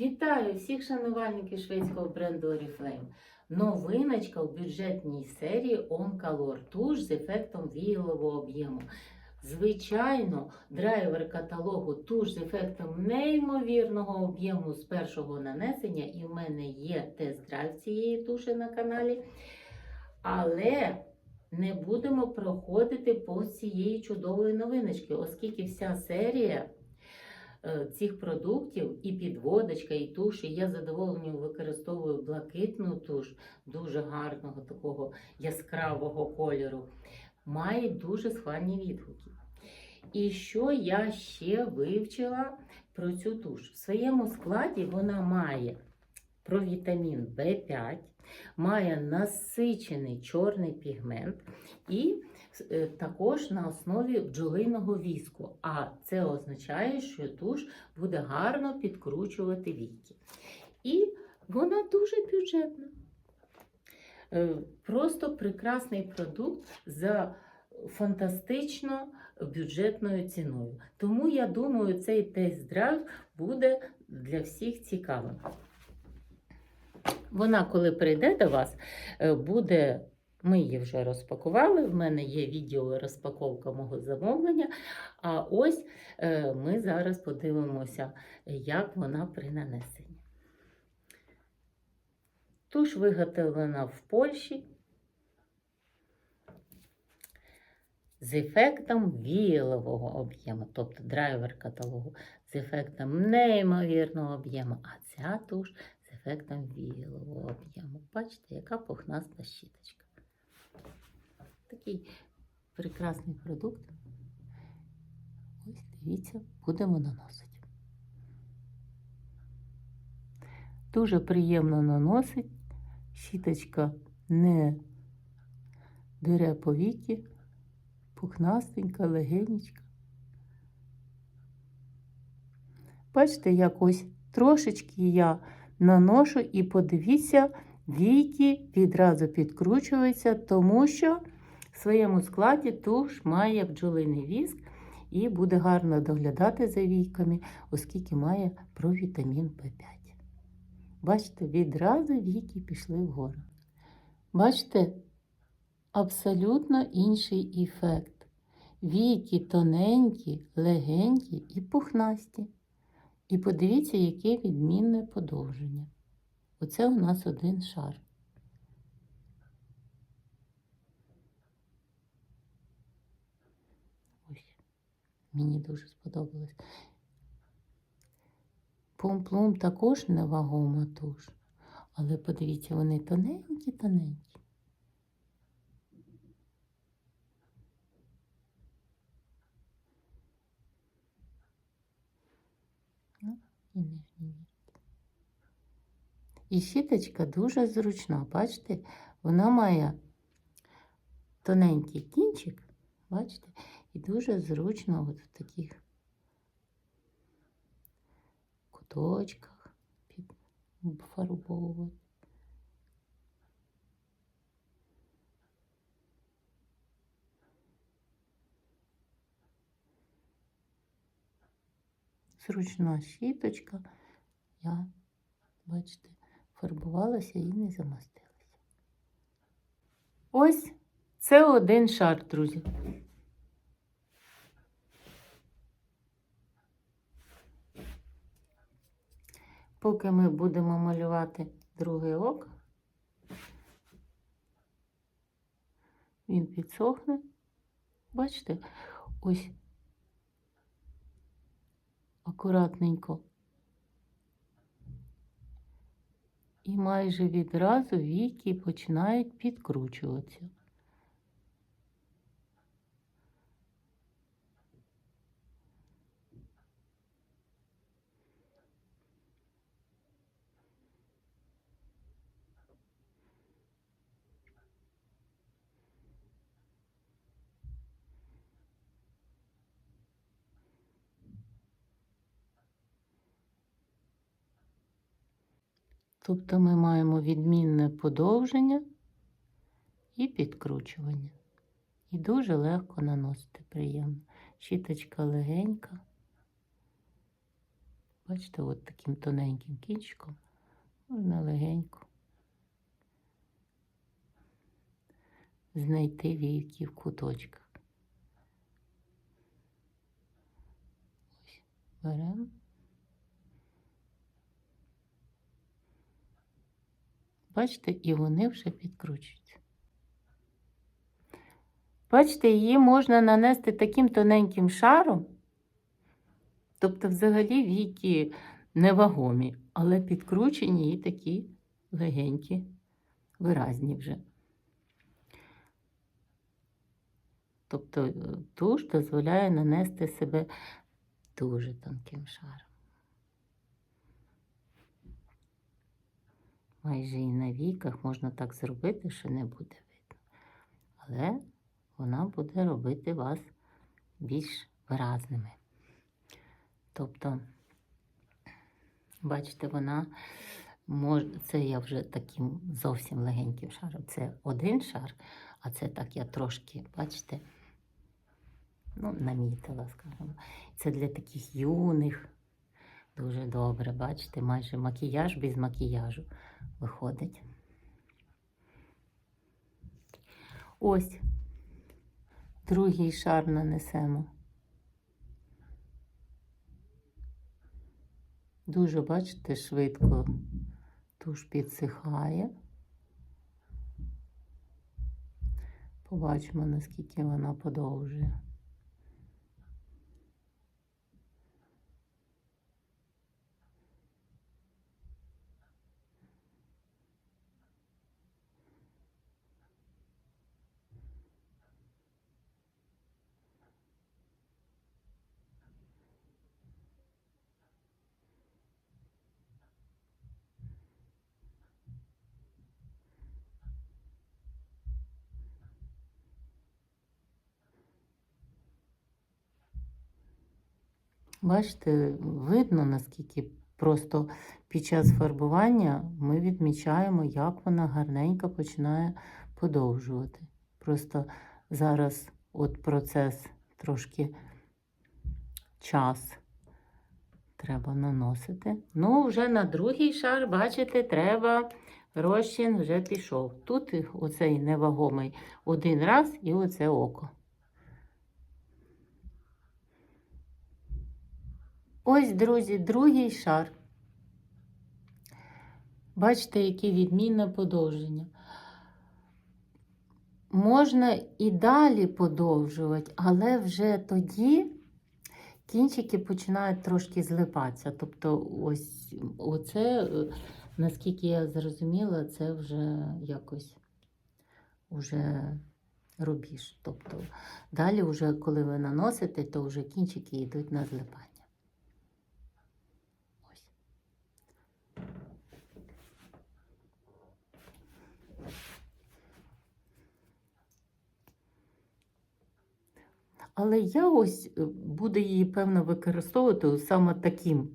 Вітаю всіх шанувальників шведського бренду Oriflame. Новиночка у бюджетній серії On Color туш з ефектом віялового об'єму. Звичайно, драйвер каталогу туш з ефектом неймовірного об'єму з першого нанесення, і в мене є тест-драйв цієї туші на каналі. Але не будемо проходити по цієї чудової новиночки, оскільки вся серія цих продуктів і підводочка, і туш, і я задоволенням використовую блакитну туш дуже гарного такого яскравого кольору, має дуже схвальні відгуки. І що я ще вивчила про цю туш? В своєму складі вона має провітамін В5, має насичений чорний пігмент і е, також на основі бджолиного віску. А це означає, що туш буде гарно підкручувати віки. І вона дуже бюджетна. Е, Просто прекрасний продукт за фантастично бюджетною ціною. Тому я думаю, цей тест-драйв буде для всіх цікавим. Вона, коли прийде до вас, е, буде. Ми її вже розпакували. В мене є відео розпаковка мого замовлення. А ось е, ми зараз подивимося, як вона при нанесенні. Туш виготовлена в Польщі з ефектом віялового об'єму, тобто драйвер каталогу з ефектом неймовірного об'єму, а ця туш з ефектом віялового об'єму. Бачите, яка пухнаста щіточка. Такий прекрасний продукт. Ось дивіться, будемо наносити. Дуже приємно наносить. Щіточка не дере повіки, пухнастенька, легенечка. Бачите, як ось трошечки я наношу і подивіться, віки відразу підкручуються, тому що своєму складі туш має бджолиний віск і буде гарно доглядати за війками, оскільки має провітамін П5. Бачите, відразу віки пішли вгору. Бачите, абсолютно інший ефект. Віки тоненькі, легенькі і пухнасті. І подивіться, яке відмінне подовження. Оце у нас один шар. Ось, мені дуже сподобалось. Плум-плум також невагома туш. Але подивіться, вони тоненькі-тоненькі. Ну, і нижні. І щіточка дуже зручна. Бачите, вона має тоненький кінчик, бачите, і дуже зручно от в таких куточках підфарбовувати. Зручна щіточка. Я, бачите, фарбувалася і не замастилася. Ось це один шар, друзі. Поки ми будемо малювати другий око, він підсохне. Бачите, ось акуратненько. І майже відразу віки починають підкручуватися. Тобто ми маємо відмінне подовження і підкручування. І дуже легко наносити приємно. Щіточка легенька. бачите, от таким тоненьким кінчиком. Можна легенько знайти війки в куточках. Ось беремо. Бачите, і вони вже підкручуються. Бачите, її можна нанести таким тоненьким шаром. Тобто, взагалі, віки невагомі, але підкручені і такі легенькі, виразні вже. Тобто е, туш дозволяє нанести себе дуже тонким шаром. Майже і на віках можна так зробити, що не буде видно. Але вона буде робити вас більш виразними. Тобто, бачите, вона може, це я вже таким зовсім легеньким шаром. Це один шар, а це так я трошки, бачите, ну, намітила, скажімо. Це для таких юних. Дуже добре, бачите, майже макіяж без макіяжу виходить. Ось другий шар нанесемо. Дуже, бачите, швидко туш підсихає. Побачимо, наскільки вона подовжує. Бачите, видно, наскільки просто під час фарбування ми відмічаємо, як вона гарненько починає подовжувати. Просто зараз от процес трошки час треба наносити. Ну, вже на другий шар, бачите, треба розчин вже пішов. Тут оцей невагомий один раз і оце око. Ось, друзі, другий шар. Бачите, яке відмінне подовження. Можна і далі подовжувати, але вже тоді кінчики починають трошки злипатися. Тобто, ось оце, наскільки я зрозуміла, це вже якось уже рубіж. Тобто, далі, вже, коли ви наносите, то вже кінчики йдуть на злипання. Ось. Але я ось е, буду її, певно, використовувати саме таким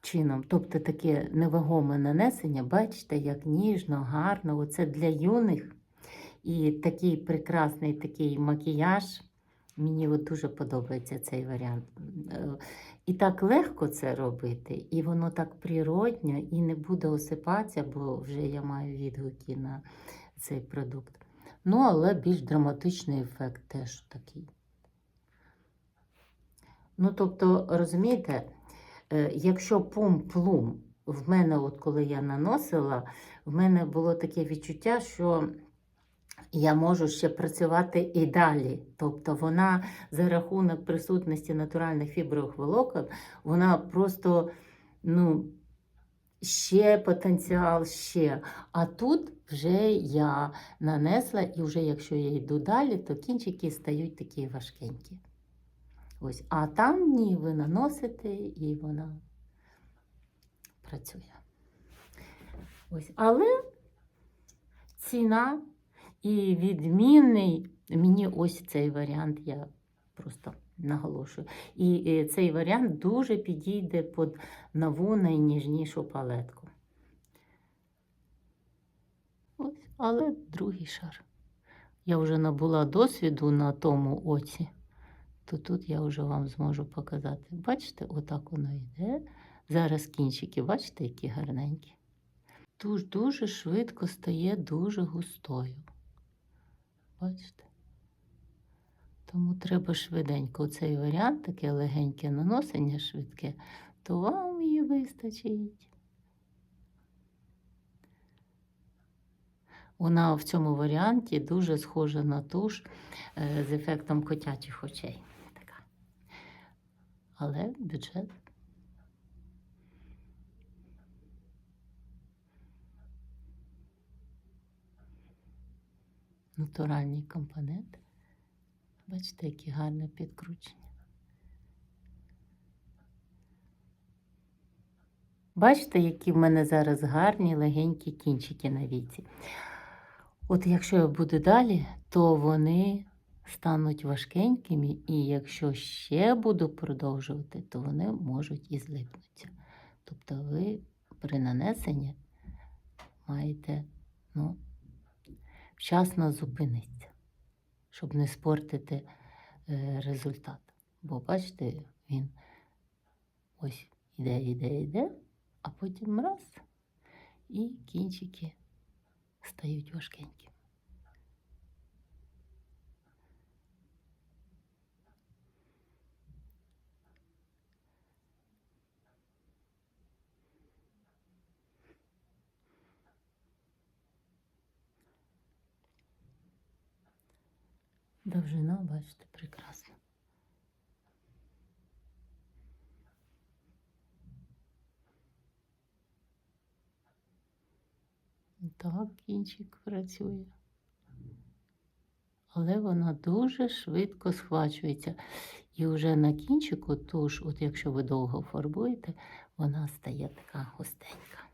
чином. Тобто таке невагоме нанесення, бачите, як ніжно, гарно. Оце для юних. І такий прекрасний такий макіяж. Мені от дуже подобається цей варіант. Е, І так легко це робити, і воно так природньо, і не буде осипатися, бо вже я маю відгуки на цей продукт. Ну, але більш драматичний ефект теж такий. Ну, тобто, розумієте, е, якщо пум-плум в мене, от коли я наносила, в мене було таке відчуття, що я можу ще працювати і далі. Тобто вона за рахунок присутності натуральних фібрових волокон, вона просто, ну, ще потенціал, ще. А тут вже я нанесла, і вже якщо я йду далі, то кінчики стають такі важкенькі. Ось. А там ні, ви наносите, і вона працює. Ось. Але ціна і відмінний мені ось цей варіант, я просто наголошую. І е, цей варіант дуже підійде під нову найніжнішу палетку. Ось, але другий шар. Я вже набула досвіду на тому оці, то тут я вже вам зможу показати. Бачите, отак воно йде, Зараз кінчики, бачите, які гарненькі. Туш дуже швидко стає дуже густою. Бачите? Тому треба швиденько. Цей варіант, таке легеньке наносення швидке, то вам її вистачить. Вона в цьому варіанті дуже схожа на туш е, з ефектом котячих очей. Але бюджет. Натуральні компоненти. Бачите, які гарне підкручення. Бачите, які в мене зараз гарні легенькі кінчики на віці. От якщо я буду далі, то вони стануть важкенькими, і якщо ще буду продовжувати, то вони можуть і злипнутися. Тобто ви при нанесенні маєте ну, вчасно зупинитися, щоб не спортити е, результат. Бо бачите, він ось іде, іде, іде, а потім раз, і кінчики стають важкенькі. Довжина, бачите, прекрасно. Так, кінчик працює. Але вона дуже швидко схвачується. І вже на кінчику, тож, от якщо ви довго фарбуєте, вона стає така густенька.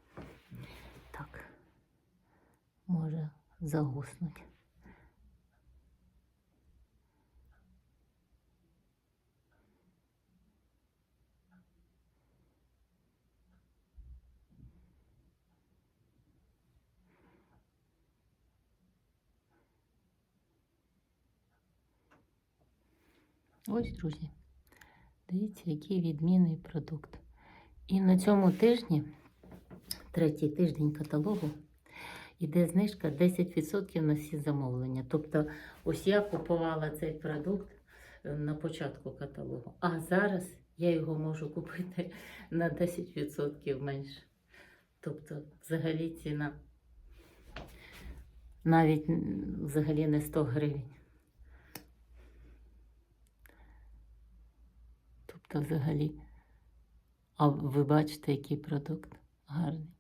Так, може загуснути. Ось, друзі, дивіться, який відмінний продукт. І на цьому тижні, третій тиждень каталогу, йде знижка 10% на всі замовлення. Тобто, ось я купувала цей продукт е, на початку каталогу, а зараз я його можу купити на 10% менше. Тобто, взагалі ціна навіть взагалі не 100 гривень. Тобто, взагалі, а ви бачите, який продукт гарний.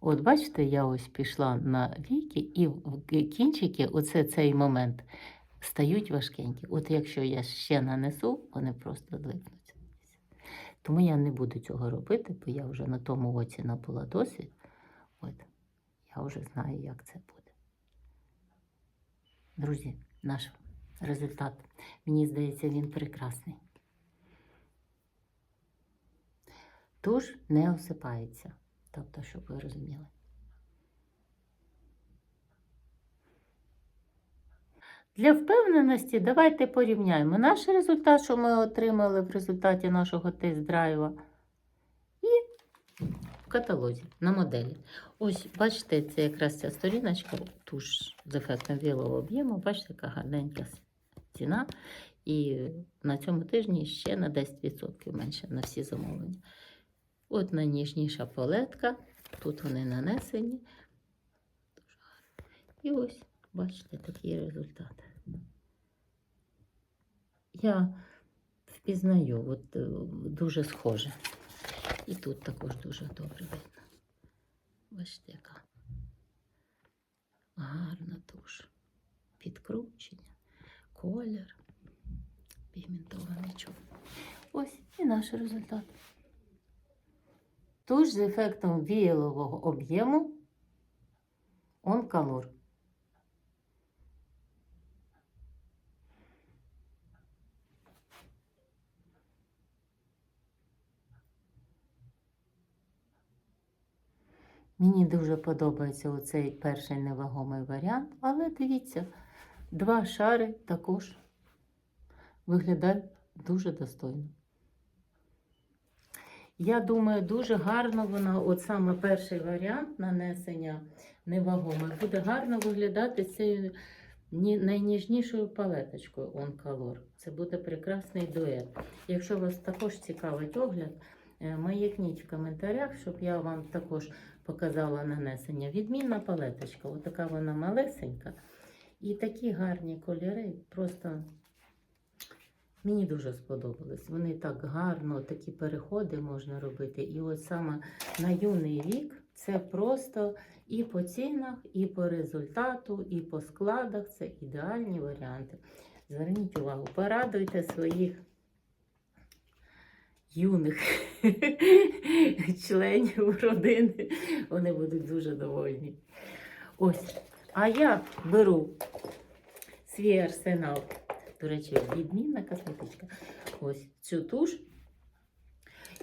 От бачите, я ось пішла на віки, і в кінчики, оце цей момент, стають важкенькі. От якщо я ще нанесу, вони просто злипнуться. Тому я не буду цього робити, бо я вже на тому оці набула досвід. От, я вже знаю, як це буде. Друзі, наш результат. Мені здається, він прекрасний. Туш не осипається. Тобто, щоб ви розуміли. Для впевненості давайте порівняємо наш результат, що ми отримали в результаті нашого тест-драйва, і в каталозі на моделі. Ось, бачите, це якраз ця сторіночка, туш з ефектом білого об'єму. Бачите, яка гарненька ціна. І на цьому тижні ще на 10% менше на всі замовлення. От найніжніша палетка. Тут вони нанесені. І ось, бачите, такий результат. Я впізнаю, от е, дуже схоже. І тут також дуже добре видно. Бачите, яка гарна туш. Підкручення, колір, пігментований чуб. Ось і наш результат. Туш з ефектом віялового об'єму онкалор. Мені дуже подобається оцей перший невагомий варіант, але дивіться, два шари також виглядають дуже достойно. Я думаю, дуже гарно вона, от саме перший варіант нанесення невагоме, буде гарно виглядати цією найніжнішою палеточкою On Color. Це буде прекрасний дует. Якщо вас також цікавить огляд, е, маякніть в коментарях, щоб я вам також показала нанесення. Відмінна палеточка, отака вона малесенька. І такі гарні кольори, просто мені дуже сподобались. Вони так гарно, такі переходи можна робити. І от саме на юний вік це просто і по цінах, і по результату, і по складах це ідеальні варіанти. Зверніть увагу, порадуйте своїх юних членів родини. Вони будуть дуже довольні. Ось. А я беру свій арсенал. До речі, відмінна косметичка. Ось цю туш.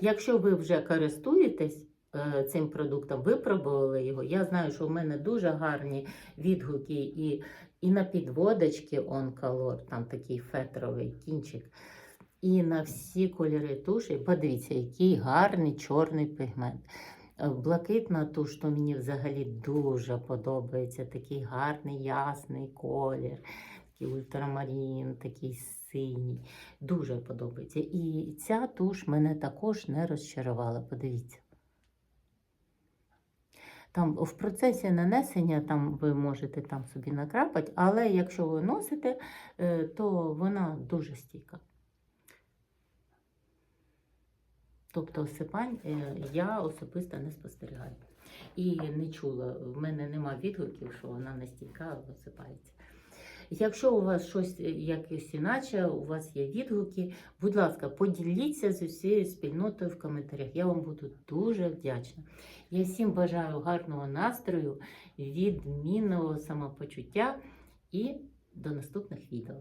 Якщо ви вже користуєтесь е, цим продуктом, випробували його. Я знаю, що в мене дуже гарні відгуки і, і на підводочки Color, там такий фетровий кінчик. І на всі кольори туші. Подивіться, який гарний чорний пігмент. Е, Блакитна туш, то мені взагалі дуже подобається. Такий гарний ясний колір, такий ультрамарін, такий синій. Дуже подобається. І ця туш мене також не розчарувала. Подивіться. Там в процесі нанесення там ви можете там собі накрапати, але якщо ви носите, е, то вона дуже стійка. Тобто осипань е, я особисто не спостерігаю. І не чула, в мене нема відгуків, що вона настільки осипається. Якщо у вас щось е, якось іначе, у вас є відгуки, будь ласка, поділіться з усією спільнотою в коментарях. Я вам буду дуже вдячна. Я всім бажаю гарного настрою, відмінного самопочуття і до наступних відео.